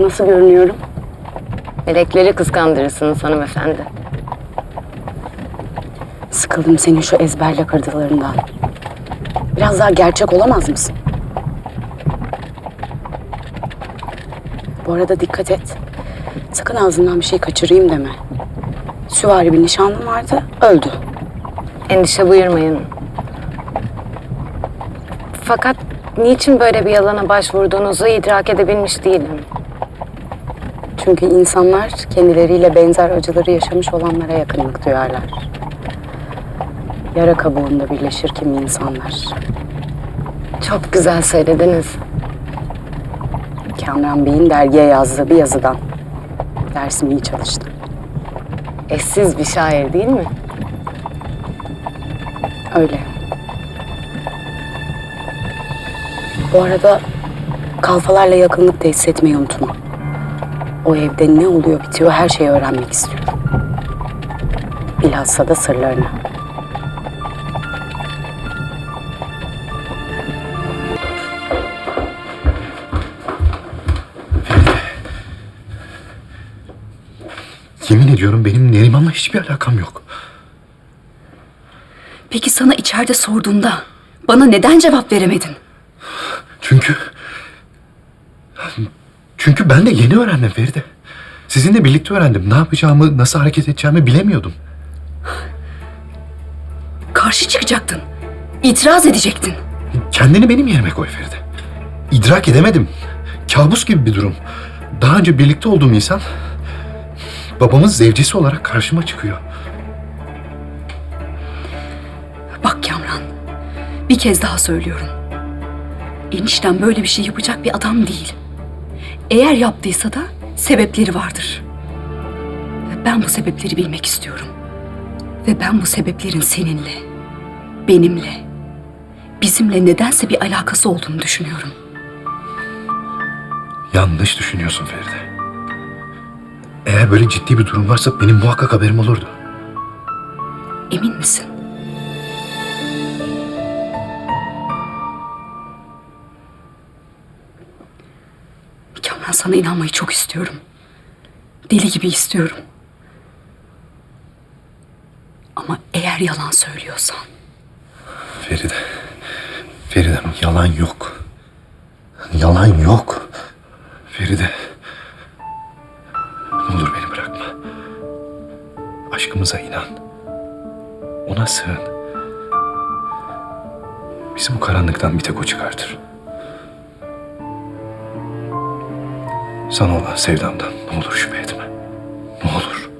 Nasıl görünüyorum? Melekleri kıskandırırsınız hanımefendi. Sıkıldım senin şu ezberle kırdılarından. Biraz daha gerçek olamaz mısın? Bu arada dikkat et. Sakın ağzından bir şey kaçırayım deme. Süvari bir nişanlım vardı, öldü. Endişe buyurmayın. Fakat niçin böyle bir yalana başvurduğunuzu idrak edebilmiş değilim. Çünkü insanlar kendileriyle benzer acıları yaşamış olanlara yakınlık duyarlar. Yara kabuğunda birleşir kimi insanlar. Çok güzel söylediniz. Kamran Bey'in dergiye yazdığı bir yazıdan. Dersimi iyi çalıştım. Eşsiz bir şair değil mi? Öyle. Bu arada kalfalarla yakınlık tesis etmeyi unutma. O evde ne oluyor bitiyor her şeyi öğrenmek istiyorum. Bilhassa da sırlarını. Yemin ediyorum benim Neriman'la hiçbir alakam yok. Peki sana içeride sorduğumda bana neden cevap veremedin? Çünkü... Çünkü ben de yeni öğrendim Feride. Sizinle birlikte öğrendim. Ne yapacağımı, nasıl hareket edeceğimi bilemiyordum. Karşı çıkacaktın. İtiraz edecektin. Kendini benim yerime koy Feride. İdrak edemedim. Kabus gibi bir durum. Daha önce birlikte olduğum insan... ...babamın zevcesi olarak karşıma çıkıyor. Bak Kamran. Bir kez daha söylüyorum. Enişten böyle bir şey yapacak bir adam değil. Eğer yaptıysa da sebepleri vardır. Ve ben bu sebepleri bilmek istiyorum. Ve ben bu sebeplerin seninle, benimle, bizimle nedense bir alakası olduğunu düşünüyorum. Yanlış düşünüyorsun Feride. Eğer böyle ciddi bir durum varsa benim muhakkak haberim olurdu. Emin misin? Kamran sana inanmayı çok istiyorum. Deli gibi istiyorum. Ama eğer yalan söylüyorsan Feride. Feridem yalan yok. Yalan yok. Feride. Ne olur beni bırakma. Aşkımıza inan. Ona sığın. Bizi bu karanlıktan bir tek o çıkartır. Sana olan sevdamdan ne olur şüphe etme. Ne olur.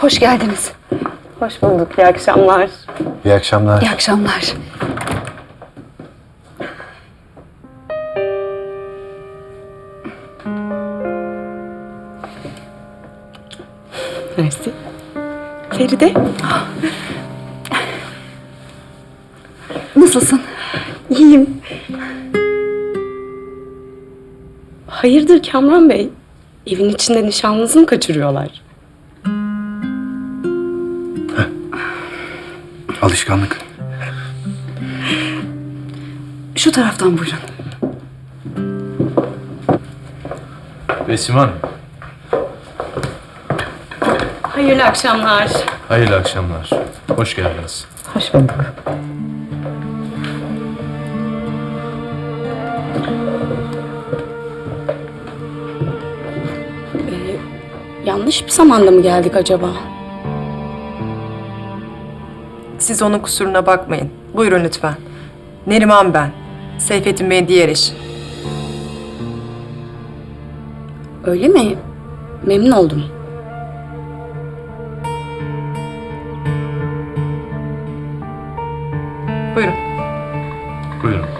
hoş geldiniz. Hoş bulduk, iyi akşamlar. İyi akşamlar. İyi akşamlar. Mersi. Feride, Nasılsın? iyiyim. Hayırdır Kamran Bey? Evin içinde nişanlınızı mı kaçırıyorlar? Alışkanlık. Şu taraftan buyurun. Besim Hanım, Hayırlı akşamlar. hayırlı akşamlar. Hoş geldiniz. Hoş bulduk. Ee, yanlış bir zamanda mı geldik acaba? Siz onun kusuruna bakmayın. Buyurun lütfen. Neriman ben. Seyfettin Bey'in diğer eşi. Öyle mi? Memnun oldum. Buyurun. Buyurun.